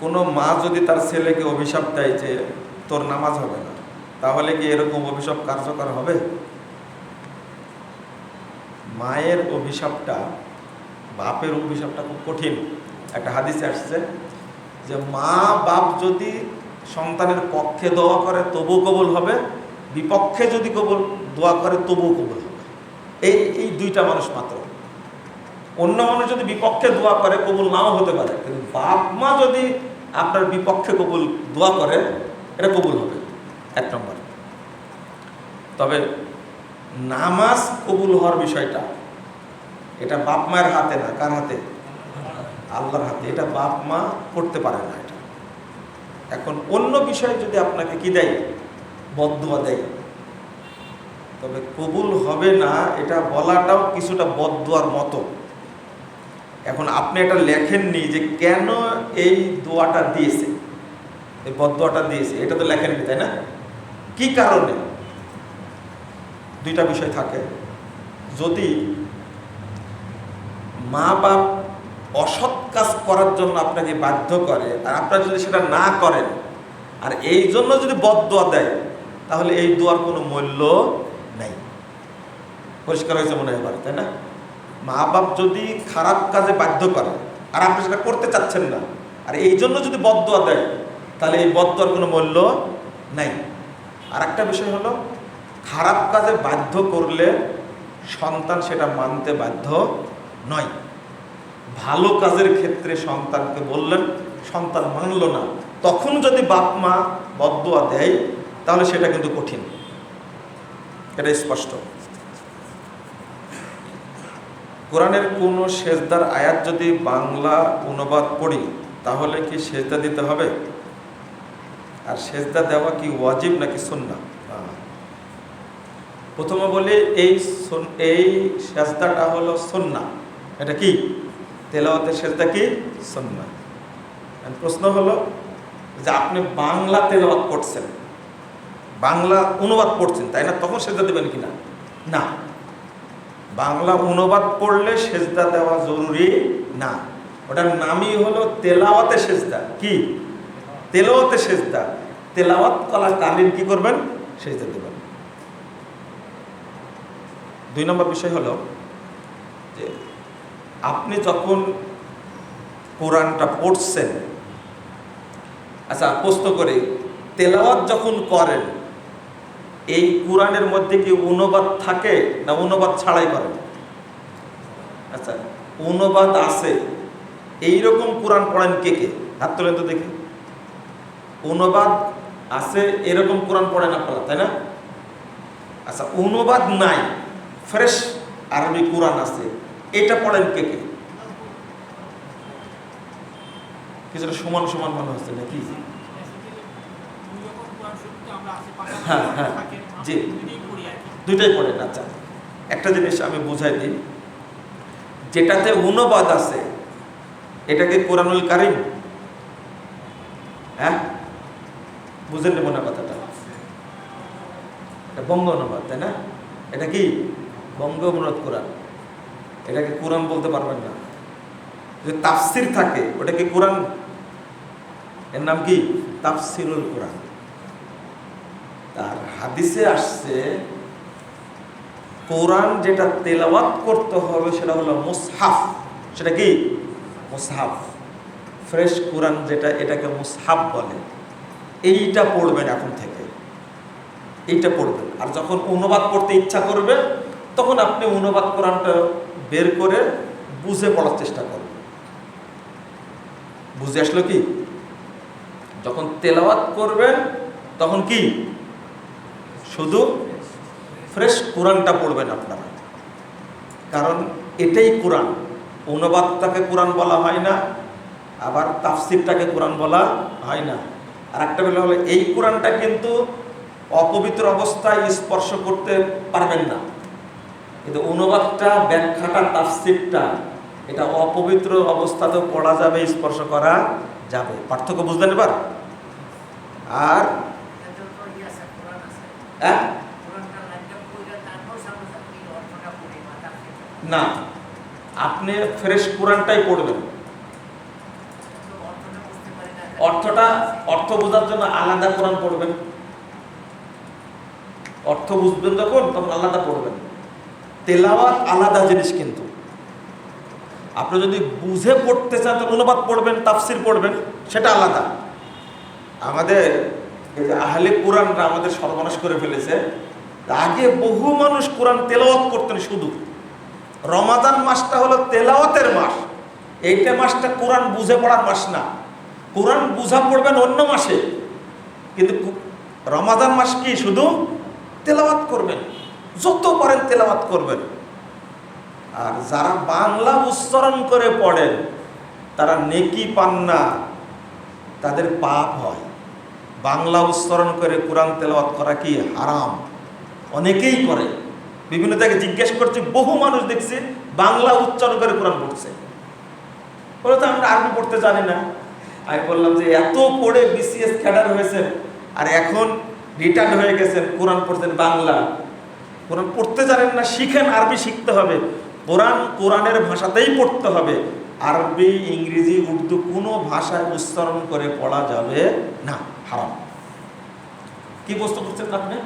কোনো মা যদি তার ছেলেকে অভিশাপ দেয় যে তোর নামাজ হবে না, তাহলে কি এরকম অভিশাপ কার্যকর হবে? মায়ের অভিশাপটা, বাপের অভিশাপটা খুব কঠিন। একটা হাদিসে আসছে যে মা বাপ যদি সন্তানের পক্ষে দোয়া করে তবু কবুল হবে, বিপক্ষে যদি কবুল, দোয়া করে, তবুও কবুল হবে। এই এই দুইটা মানুষ মাত্র। অন্য মানুষ যদি বিপক্ষে দোয়া করে, কবুল নাও হতে পারে। কিন্তু বাপ মা যদি আপনার বিপক্ষে কবুল, দোয়া করে এটা কবুল হবে, এক নম্বর। তবে নামাজ কবুল হওয়ার বিষয়টা, এটা বাপ মায়ের হাতে না, কার হাতে? আল্লাহর হাতে, এটা বাপ মা করতে পারে না এটা। এখন অন্য বিষয়ে যদি আপনাকে কি দেয়? বদুয়া দেয়। তবে কবুল হবে না, এটা বলাটাও কিছুটা বদুয়ার মতো। এখন আপনি এটা লেখেননি যে কেন এই দোয়াটা দিয়েছে? এই বদুয়াটা দিয়েছে? এটা তো লেখেননি তাই না? কি কারণে? দুইটা বিষয় থাকে। যদি মা বাপ অসৎ কাজ করার জন্য আপনাকে বাধ্য করে, আর আপনারা যদি সেটা না করেন, আর এই জন্য যদি বদোয়া দেয় তাহলে এই দোয়ার কোনো মূল্য নেই। পরিষ্কার হয়েছে মনে হয় তাই না? মা বাপ যদি খারাপ কাজে বাধ্য করে, আর আপনি সেটা করতে চাচ্ছেন না, আর এই জন্য যদি বদোয়া দেয়, তাহলে এই বদোয়ার কোনো মূল্য নেই। আর একটা বিষয় হলো, খারাপ কাজে বাধ্য করলে সন্তান সেটা মানতে বাধ্য নয়। ভালো কাজের ক্ষেত্রে সন্তানকে বললেন, সন্তান মানল না, তখন যদি বাপ মা বদুয়া দেয়, তাহলে সেটা কিন্তু কঠিন। এটা স্পষ্ট। কোরআনের কোনো সেজদার আয়াত যদি বাংলা অনুবাদ পড়ি তাহলে কি সেজদা দিতে হবে? আর সেজদা দেওয়া কি ওয়াজিব নাকি সুন্না প্রথমে বলি এই এই সেজদাটা হলো সুন্না এটা কি? তেলাওয়াতের সেজদা কি? সুন্না প্রশ্ন হলো যে আপনি বাংলা তেলাওয়াত করছেন বাংলা অনুবাদ পড়ছেন তাই না? তখন সেজদা দেবেন কি না না। বাংলা অনুবাদ পড়লে সেজদা দেওয়া জরুরি না। ওটার নামই হলো তেলাওয়াতে সেজদা। কি? তেলাওয়াতে সেজদা। তেলাওয়াত কলাকালীন কি করবেন? সেজদা দেবেন। দুই নম্বর বিষয় হলো যে আপনি যখন কোরআনটা পড়ছেন আচ্ছা প্রশ্ন করে, তেলাওয়াত যখন করেন এই কোরআনের মধ্যে কি অনুবাদ থাকে না অনুবাদ ছাড়াই করেন আচ্ছা অনুবাদ আছে। এইরকম কোরআন পড়েন কে কে? হাত তোলেন তো দেখি। অনুবাদ আছে এরকম কোরআন পড়েন আপনারা তাই না? আচ্ছা অনুবাদ নাই ফ্রেশ আরবি কোরআন আছে এটা পড়েন কে কে? কিছুটা সমান সমান মনে হচ্ছে নাকি? হ্যাঁ, হ্যাঁ, জি। দুইটাই পড়েন আচ্ছা। একটা জিনিস আমি বুঝাই দিই। যেটাতে অনুবাদ আছে এটাকে কোরআনুল কারিম? হ্যাঁ? বুঝেন নি মনে কথাটা? এটা বঙ্গ অনুবাদ, তাই না? এটা কি? বঙ্গ অনুবাদ কোরআন। এটাকে কোরআন বলতে পারবেন না? যে তাফসির থাকে, ওটা কি কোরআন? এর নাম কি? তাফসিরুল কোরআন। তার হাদিসে আসছে, কোরআন যেটা তেলাওয়াত করতে হবে সেটা হলো মুসহাফ। সেটা কি? মুসহাফ। ফ্রেশ কোরআন যেটা এটাকে মুসহাফ বলে। এইটা পড়বেন এখন থেকে। এইটা পড়বেন। আর যখন অনুবাদ করতে ইচ্ছা করবে, তখন আপনি অনুবাদ কোরআনটা বের করে বুঝে পড়ার চেষ্টা করবেন। বুঝে আসলো কি? যখন তেলাওয়াত করবেন, তখন কি? শুধু ফ্রেশ কোরআনটা পড়বেন আপনারা। কারণ এটাই কোরআন। অনুবাদটাকে কোরআন বলা হয় না, আবার তাফসিরটাকে কোরআন বলা হয় না। আর একটা বেলা হলো, এই কোরআনটা কিন্তু অপবিত্র অবস্থায় স্পর্শ করতে পারবেন না। কিন্তু অনুবাদটা, ব্যাখ্যাটা, তাফসিরটা, এটা অপবিত্র অবস্থাতেও পড়া যাবে, স্পর্শ করা যাবে। পার্থক্য বুঝলেন এবার? আর হ্যাঁ? না। আপনি ফ্রেশ কোরআনটাই পড়বেন। অর্থটা, অর্থ বোঝার জন্য আলাদা কোরআন পড়বেন। অর্থ বুঝবেন যখন, তখন আলাদা পড়বেন। তেলাওয়াত আলাদা জিনিস কিন্তু। আপনি যদি বুঝে পড়তে চান, তো অনুবাদ পড়বেন, তাফসির পড়বেন, সেটা আলাদা। আমাদের আহলে কোরআনরা আমাদের সর্বনাশ করে ফেলেছে। আগে বহু মানুষ কোরআন তেলাওয়াত করতেন শুধু। রমাদান মাসটা হলো তেলাওয়াতের মাস। এইটা মাসটা কোরআন বুঝে পড়ার মাস না। কোরআন বুঝা পড়বেন অন্য মাসে। কিন্তু রমাদান মাস কি শুধু তেলাওয়াত করবেন। যত পারেন তেলাওয়াত করবেন। আর যারা বাংলা উচ্চারণ করে পড়েন, তারা নেকি পান না। তাদের পাপ হয়। বাংলা উচ্চারণ করে কোরআন তেলাওয়াত করা কি হারাম? অনেকেই করে। বিভিন্ন জায়গায় জিজ্ঞেস করছি, বহু মানুষ দেখছি বাংলা উচ্চারণ করে কোরআন পড়ছে। বলে তো আমরা আরবি পড়তে জানি না। আমি বললাম যে, এত পড়ে বিসিএস ক্যাডার হয়েছে আর এখন রিটার্ন হয়ে গেছেন, কোরআন পড়ছেন বাংলা। কোরআন পড়তে জানেন না, শিখেন, আরবি শিখতে হবে। কোরআন কোরআনের ভাষাতেই পড়তে হবে। আরবি, ইংরেজি, উর্দু কোনো ভাষায় উচ্চারণ করে পড়া যাবে না, হারাম। কি প্রশ্ন করছেন আপনি?